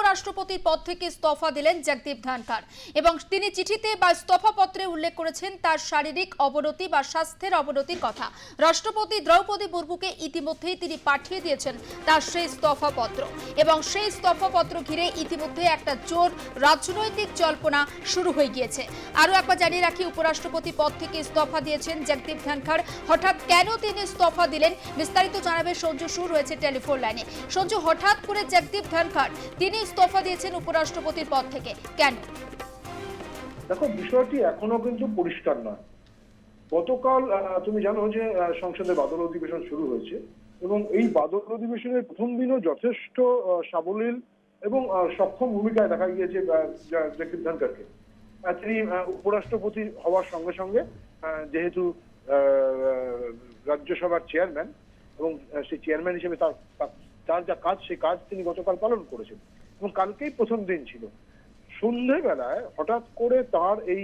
উপরাষ্ট্রপতির পদ থেকে ইস্তফা দিলেন জগদীপ ধনখড় এবং তিনি চিঠিতে বা ইস্তফা পত্রে উল্লেখ করেছেন তার শারীরিক অবনতি বা স্বাস্থ্যের অবনতির কথা। রাষ্ট্রপতি দ্রৌপদী মুর্মুকে ইতিমধ্যেই তিনি পাঠিয়ে দিয়েছেন তার সেই ইস্তফা পত্র এবং সেই ইস্তফা পত্র ঘিরে ইতিমধ্যে একটা জোর রাজনৈতিক জল্পনা শুরু হয়ে গিয়েছে। আরও একবার জানিয়ে রাখি, উপরাষ্ট্রপতি পদ থেকে ইস্তফা দিয়েছেন জগদীপ ধনখড়। হঠাৎ কেন তিনি ইস্তফা দিলেন বিস্তারিত জানাবে সঞ্জু সুর রয়েছে টেলিফোন লাইনে। সঞ্জু, হঠাৎ করে জগদীপ ধনখড়, তিনি ইস্তফা দিয়েছেন উপরাষ্ট্রপতির পদ থেকে। কেন? দেখো, বিষয়টি এখনও কিন্তু পরিষ্কার নয়। গতকাল তুমি জানো যে সংসদে বাদল অধিবেশন শুরু হয়েছে এবং এই বাদল অধিবেশনের প্রথম দিনও যথেষ্ট সাবলীল এবং সক্ষম ভূমিকায় দেখা গিয়েছে জগদীপ ধনকরকে তিনি উপরাষ্ট্রপতি হওয়ার সঙ্গে সঙ্গে যেহেতু রাজ্যসভার চেয়ারম্যান এবং সেই চেয়ারম্যান হিসেবে তার- তার যা কাজ, সেই কাজ তিনি গতকাল পালন করেছেন। এবং কালকেই প্রথম দিন ছিল। সন্ধেবেলায় হঠাৎ করে তার এই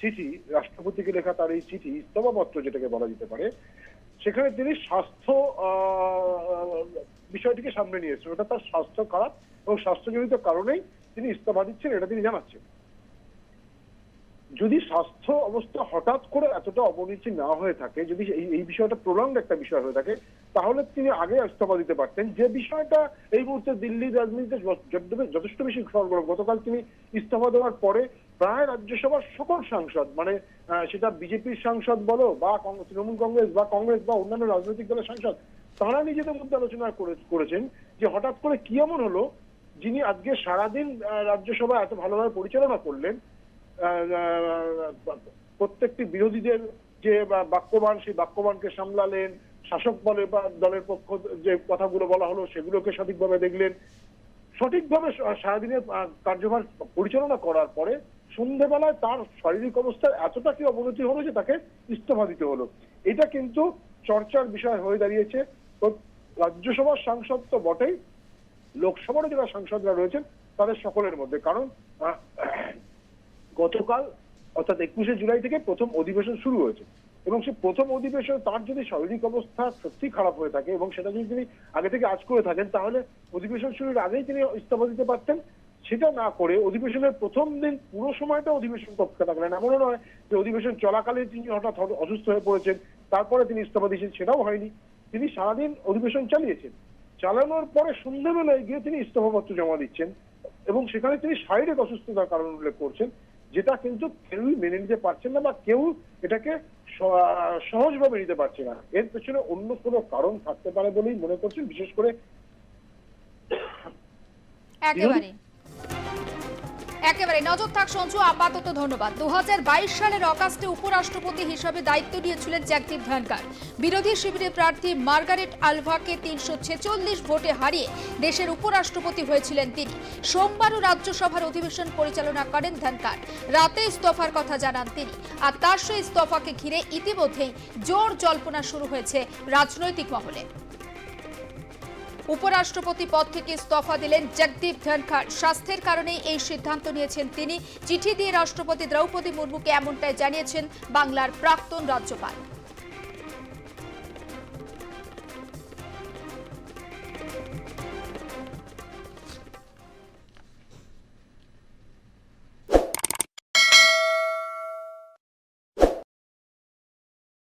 চিঠি, রাষ্ট্রপতিকে লেখা তার এই চিঠি ইস্তফাপত্র যেটাকে বলা যেতে পারে, সেখানে তিনি স্বাস্থ্য বিষয়টিকে সামনে নিয়ে এসেছেন। ওটা তার স্বাস্থ্য খারাপ এবং স্বাস্থ্যজনিত কারণেই তিনি ইস্তফা দিচ্ছেন, এটা তিনি জানাচ্ছেন। যদি স্বাস্থ্য অবস্থা হঠাৎ করে এতটা অবনতি না হয়ে থাকে, যদি এই বিষয়টা প্রলঙ্গ একটা বিষয় হয়ে থাকে, তাহলে তিনি আগে ইস্তফা দিতে পারতেন। যে বিষয়টা এই মুহূর্তে দিল্লির রাজনীতিতে যথেষ্ট- বেশি সরগরম, গতকাল তিনি ইস্তফা দেওয়ার পরে প্রায় রাজ্যসভার সকল সাংসদ মানে সেটা বিজেপির সাংসদ বলো বা তৃণমূল কংগ্রেস বা কংগ্রেস বা অন্যান্য রাজনৈতিক দলের সাংসদ, তারা নিজেদের মধ্যে আলোচনা করে- করেছেন যে হঠাৎ করে কি এমন হলো? যিনি আজকে সারাদিন রাজ্যসভা এত ভালোভাবে পরিচালনা করলেন প্রত্যেকটি বিরোধীদের যে বাক্যবান, সেই বাক্যবানকে সামলালেন, শাসক বলে বা দলের পক্ষ যে কথাগুলো বলা হলো, সেগুলোকে সঠিকভাবে দেখলেন। সঠিকভাবে সারাদিনের কার্যভার পরিচালনা করার পরে সন্ধেবেলায় তার শারীরিক অবস্থার এতটা কি অবনতি হলো যে তাকে ইস্তফা দিতে হলো। এটা কিন্তু চর্চার বিষয় হয়ে দাঁড়িয়েছে। তো রাজ্যসভার সাংসদ তো বটেই লোকসভারও যারা সাংসদরা রয়েছেন, তাদের সকলের মধ্যে। কারণ গতকাল, অর্থাৎ একুশে জুলাই থেকে প্রথম অধিবেশন শুরু হয়েছে। এবং সে প্রথম অধিবেশন তার যদি শারীরিক অবস্থা সত্যি খারাপ হয়ে থাকে এবং সেটা যদি তিনি আগে থেকে আজ করে থাকেন, তাহলে অধিবেশন শুরুর আগেই তিনি ইস্তফা দিতে পারতেন। সেটা না করে অধিবেশনের প্রথম দিন পুরো সময়টা অধিবেশন কক্ষে থাকলেন। এমনও নয় যে অধিবেশন চলাকালীন তিনি হঠাৎ অসুস্থ হয়ে পড়েছেন, তারপরে তিনি ইস্তফা দিয়েছেন, সেটাও হয়নি। তিনি সারাদিন অধিবেশন চালিয়েছেন। চালানোর পরে সন্ধ্যাবেলায় গিয়ে তিনি ইস্তফাপত্র জমা দিচ্ছেন এবং সেখানে তিনি শারীরিক অসুস্থতার কারণ উল্লেখ করছেন। যেটা কিন্তু কেউই মেনে নিতে পারছেন না বা কেউ এটাকে সহজভাবে নিতে পারছে না। এর পেছনে অন্য কোনো কারণ থাকতে পারে বলেই মনে করছেন, বিশেষ করে একেবারে একেবারে নজর থাক সঞ্জু, আপাতত ধন্যবাদ। দু হাজার বাইশ সালের অগাস্টে উপরাষ্ট্রপতি হিসাবে দায়িত্ব নিয়েছিলেন জগদীপ ধনকর বিরোধী শিবিরের প্রার্থী মার্গারেট আলভাকে তিনশো ছেচল্লিশ ভোটে হারিয়ে দেশের উপরাষ্ট্রপতি হয়েছিলেন তিনি। সোমবারও রাজ্যসভার অধিবেশন পরিচালনা করেন ধনকর রাতে ইস্তফার কথা জানান তিনি। আর তার সেই ইস্তফাকে ঘিরে ইতিমধ্যেই জোর জল্পনা শুরু হয়েছে রাজনৈতিক মহলে। উপরাষ্ট্রপতি পদ থেকে ইস্তফা দিলেন জগদীপ ধনখড়। স্বাস্থ্যের কারণে এই সিদ্ধান্ত নিয়েছেন তিনি। চিঠি দিয়ে রাষ্ট্রপতি দ্রৌপদী মুর্মুকে এমনটাই জানিয়েছেন বাংলার প্রাক্তন রাজ্যপাল।